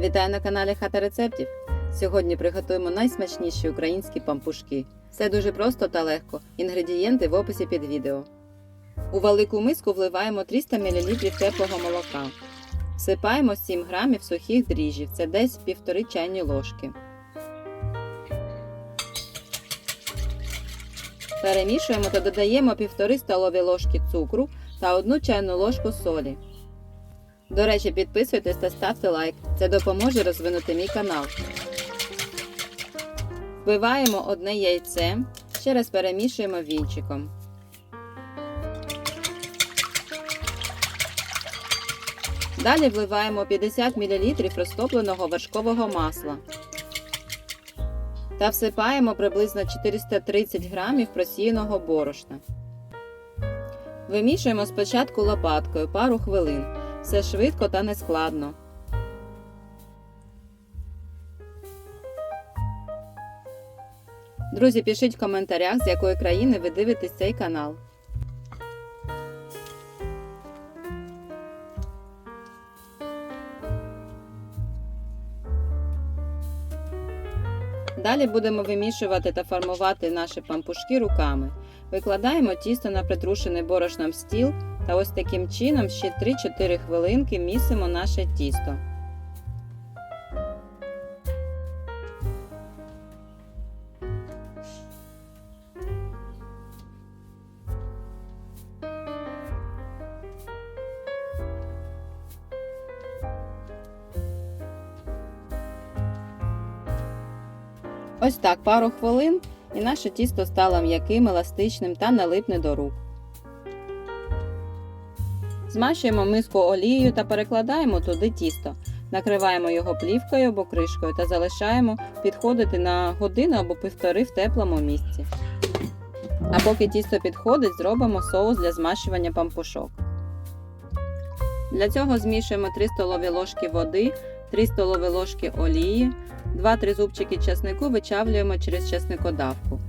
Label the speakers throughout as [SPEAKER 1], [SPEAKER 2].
[SPEAKER 1] Вітаю на каналі Хата рецептів. Сьогодні приготуємо найсмачніші українські пампушки. Все дуже просто та легко. Інгредієнти в описі під відео. У велику миску вливаємо 300 мл теплого молока. Всипаємо 7 грамів сухих дріжджів, це десь 1,5 чайні ложки. Перемішуємо та додаємо 1,5 столові ложки цукру та 1 чайну ложку солі. До речі, підписуйтесь та ставте лайк. Це допоможе розвинути мій канал. Вбиваємо одне яйце, ще раз перемішуємо вінчиком. Далі вливаємо 50 мл розтопленого вершкового масла та всипаємо приблизно 430 грамів просіяного борошна. Вимішуємо спочатку лопаткою пару хвилин. Все швидко та нескладно. Друзі, пишіть в коментарях, з якої країни ви дивитесь цей канал. Далі будемо вимішувати та формувати наші пампушки руками. Викладаємо тісто на притрушений борошном стіл та ось таким чином ще 3-4 хвилинки місимо наше тісто. Ось так пару хвилин і наше тісто стало м'яким, еластичним та не липне до рук. Змащуємо миску олією та перекладаємо туди тісто. Накриваємо його плівкою або кришкою та залишаємо підходити на годину або півтори в теплому місці. А поки тісто підходить, зробимо соус для змащування пампушок. Для цього змішуємо 3 столові ложки води, 3 столові ложки олії, 2-3 зубчики часнику вичавлюємо через часникодавку.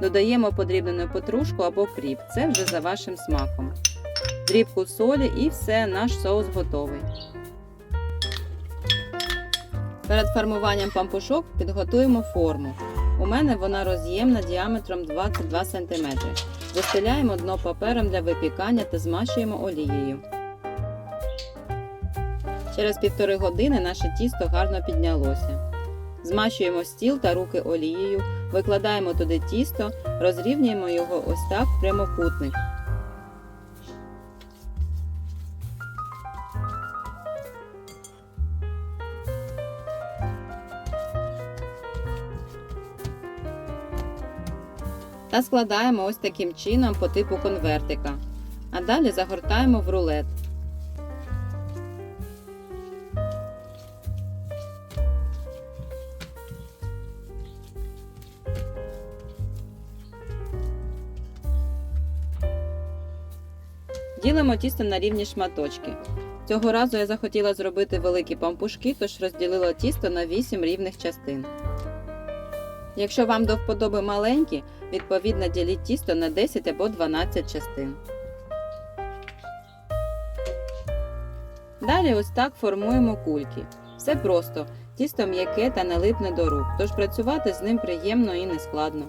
[SPEAKER 1] Додаємо подрібнену петрушку або кріп. Це вже за вашим смаком. Дрібку солі і все, наш соус готовий. Перед формуванням пампушок підготуємо форму. У мене вона роз'ємна діаметром 22 см. Застеляємо дно папером для випікання та змащуємо олією. Через півтори години наше тісто гарно піднялося. Змащуємо стіл та руки олією, викладаємо туди тісто, розрівнюємо його ось так в прямокутник. Та складаємо ось таким чином по типу конвертика. А далі загортаємо в рулет. Ділимо тісто на рівні шматочки. Цього разу я захотіла зробити великі пампушки, тож розділила тісто на 8 рівних частин. Якщо вам до вподоби маленькі, відповідно діліть тісто на 10 або 12 частин. Далі ось так формуємо кульки. Все просто, тісто м'яке та не липне до рук, тож працювати з ним приємно і нескладно.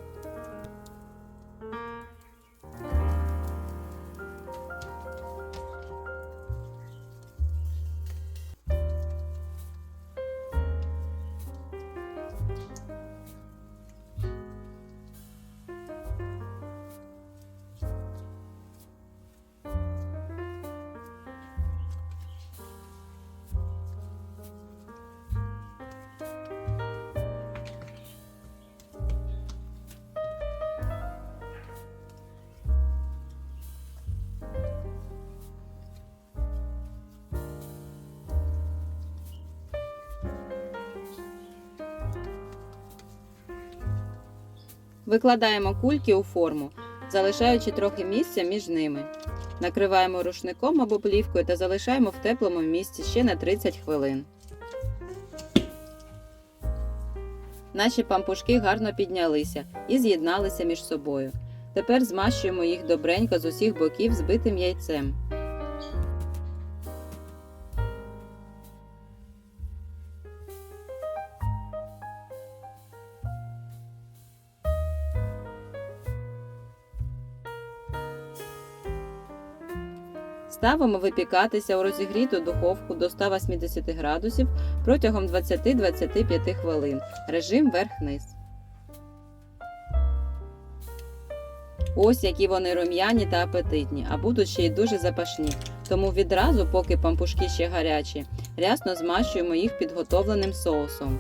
[SPEAKER 1] Викладаємо кульки у форму, залишаючи трохи місця між ними. Накриваємо рушником або плівкою та залишаємо в теплому місці ще на 30 хвилин. Наші пампушки гарно піднялися і з'єдналися між собою. Тепер змащуємо їх добренько з усіх боків збитим яйцем. Ставимо випікатися у розігріту духовку до 180 градусів протягом 20-25 хвилин. Режим верх-низ. Ось які вони рум'яні та апетитні, а будуть ще й дуже запашні. Тому відразу, поки пампушки ще гарячі, рясно змащуємо їх підготовленим соусом.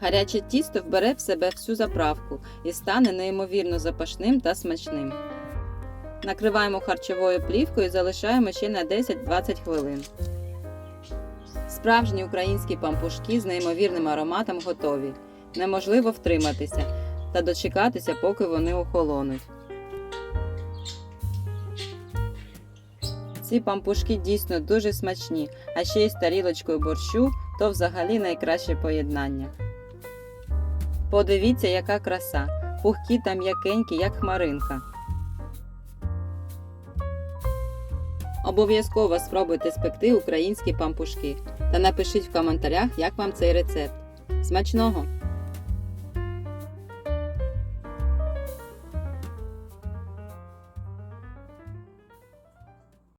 [SPEAKER 1] Гаряче тісто вбере в себе всю заправку і стане неймовірно запашним та смачним. Накриваємо харчовою плівкою і залишаємо ще на 10-20 хвилин. Справжні українські пампушки з неймовірним ароматом готові. Неможливо втриматися та дочекатися, поки вони охолонуть. Ці пампушки дійсно дуже смачні, а ще й з тарілочкою борщу то взагалі найкраще поєднання. Подивіться, яка краса, пухкі та м'якенькі, як хмаринка. Обов'язково спробуйте спекти українські пампушки та напишіть в коментарях, як вам цей рецепт. Смачного!